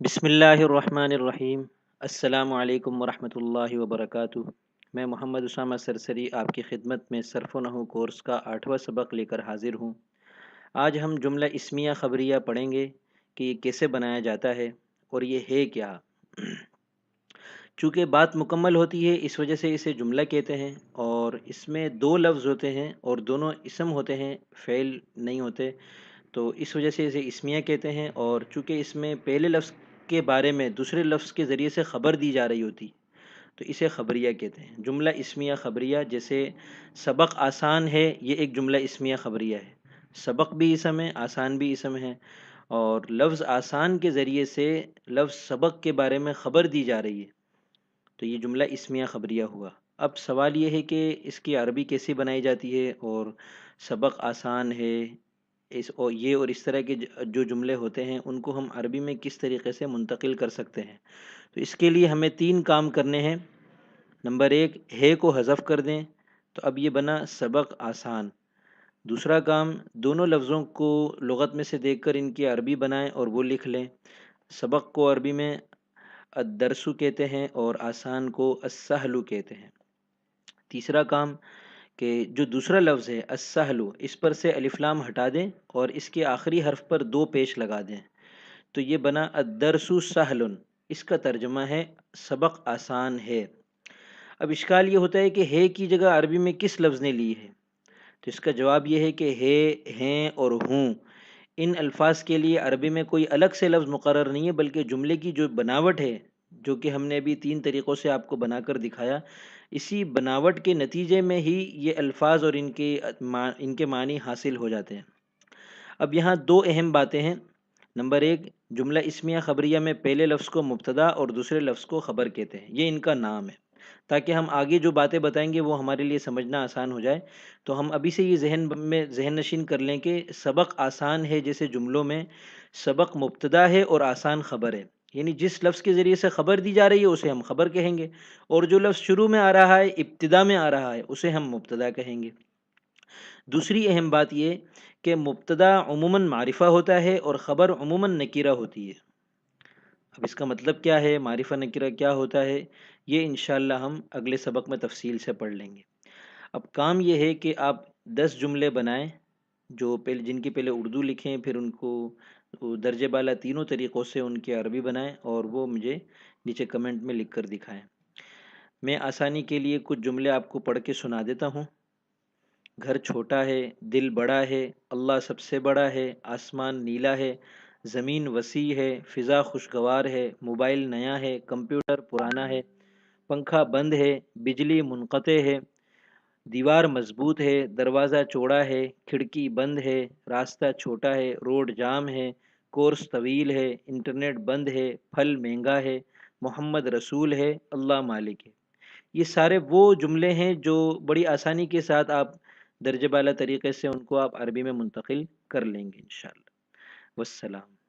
بسم اللہ الرحمن الرحیم السلام علیکم ورحمۃ اللہ وبرکاتہ میں محمد اسامہ سرسری آپ کی خدمت میں صرف و نحو کورس کا آٹھواں سبق لے کر حاضر ہوں۔ آج ہم جملہ اسمیہ خبریہ پڑھیں گے کہ یہ کیسے بنایا جاتا ہے اور یہ ہے کیا۔ چونکہ بات مکمل ہوتی ہے، اس وجہ سے اسے جملہ کہتے ہیں اور اس میں دو لفظ ہوتے ہیں اور دونوں اسم ہوتے ہیں، فعل نہیں ہوتے۔ تو اس وجہ سے اسے اسمیہ کہتے ہیں اور چونکہ اس میں پہلے لفظ کے بارے میں دوسرے لفظ کے ذریعے سے خبر دی جا رہی ہوتی، تو اسے خبریہ کہتے ہیں۔ جملہ اسمیہ خبریہ، جیسے سبق آسان ہے، یہ ایک جملہ اسمیہ خبریہ ہے۔ سبق بھی اسم ہے آسان بھی اسم ہے۔ اور لفظ آسان کے ذریعے سے لفظ سبق کے بارے میں خبر دی جا رہی ہے۔ تو یہ جملہ اسمیہ خبریہ ہوا۔ اب سوال یہ ہے کہ اس کی عربی کیسی بنائی جاتی ہے اور سبق آسان ہے اس اور یہ اور اس طرح کے جو جملے ہوتے ہیں، ان کو ہم عربی میں کس طریقے سے منتقل کر سکتے ہیں؟ تو اس کے لیے ہمیں تین کام کرنے ہیں۔ نمبر ایک، ہے کو حذف کر دیں۔ تو اب یہ بنا سبق آسان۔ دوسرا کام، دونوں لفظوں کو لغت میں سے دیکھ کر ان کی عربی بنائیں اور وہ لکھ لیں۔ سبق کو عربی میں الدرسو کہتے ہیں اور آسان کو السہلو کہتے ہیں۔ تیسرا کام کہ جو دوسرا لفظ ہے السہلو اس پر سے الفلام ہٹا دیں اور اس کے آخری حرف پر دو پیش لگا دیں۔ تو یہ بنا الدرسو سہلن اس کا ترجمہ ہے، سبق آسان ہے۔ اب اشکال یہ ہوتا ہے کہ ہے کی جگہ عربی میں کس لفظ نے لی ہے؟ تو اس کا جواب یہ ہے کہ ہے، ہیں اور ہوں۔ ان الفاظ کے لیے عربی میں کوئی الگ سے لفظ مقرر نہیں ہے، بلکہ جملے کی جو بناوٹ ہے جو کہ ہم نے ابھی تین طریقوں سے آپ کو بنا کر دکھایا۔ اسی بناوٹ کے نتیجے میں ہی یہ الفاظ اور ان کے ان کے معنی حاصل ہو جاتے ہیں۔ اب یہاں دو اہم باتیں ہیں۔ نمبر ایک، جملہ اسمیہ خبریہ میں پہلے لفظ کو مبتدا اور دوسرے لفظ کو خبر کہتے ہیں۔ یہ ان کا نام ہے۔ تاکہ ہم آگے جو باتیں بتائیں گے وہ ہمارے لیے سمجھنا آسان ہو جائے۔ تو ہم ابھی سے یہ ذہن میں ذہن نشین کر لیں کہ سبق آسان ہے جیسے جملوں میں سبق مبتدا ہے اور آسان خبر ہے۔ یعنی جس لفظ کے ذریعے سے خبر دی جا رہی ہے، اسے ہم خبر کہیں گے۔ اور جو لفظ شروع میں آ رہا ہے، ابتدا میں آ رہا ہے، اسے ہم مبتدا کہیں گے۔ دوسری اہم بات یہ کہ مبتدا عموماً معرفہ ہوتا ہے اور خبر عموماً نکیرہ ہوتی ہے۔ اب اس کا مطلب کیا ہے؟ معرفہ نکیرہ کیا ہوتا ہے؟ یہ انشاءاللہ ہم اگلے سبق میں تفصیل سے پڑھ لیں گے۔ اب کام یہ ہے کہ آپ دس جملے بنائیں، جو پہلے جن کی پہلے اردو لکھیں، پھر ان کو درجے بالا تینوں طریقوں سے ان کی عربی بنائیں اور وہ مجھے نیچے کمنٹ میں لکھ کر دکھائیں۔ میں آسانی کے لیے کچھ جملے آپ کو پڑھ کے سنا دیتا ہوں۔ گھر چھوٹا ہے، دل بڑا ہے، اللہ سب سے بڑا ہے، آسمان نیلا ہے، زمین وسیع ہے، فضا خوشگوار ہے، موبائل نیا ہے، کمپیوٹر پرانا ہے، پنکھا بند ہے، بجلی منقطع ہے۔ دیوار مضبوط ہے، دروازہ چوڑا ہے، کھڑکی بند ہے، راستہ چھوٹا ہے، روڈ جام ہے، کورس طویل ہے، انٹرنیٹ بند ہے، پھل مہنگا ہے، محمد رسول ہے، اللہ مالک ہے۔ یہ سارے وہ جملے ہیں جو بڑی آسانی کے ساتھ آپ درج بالا طریقے سے ان کو آپ عربی میں منتقل کر لیں گے انشاءاللہ۔ والسلام۔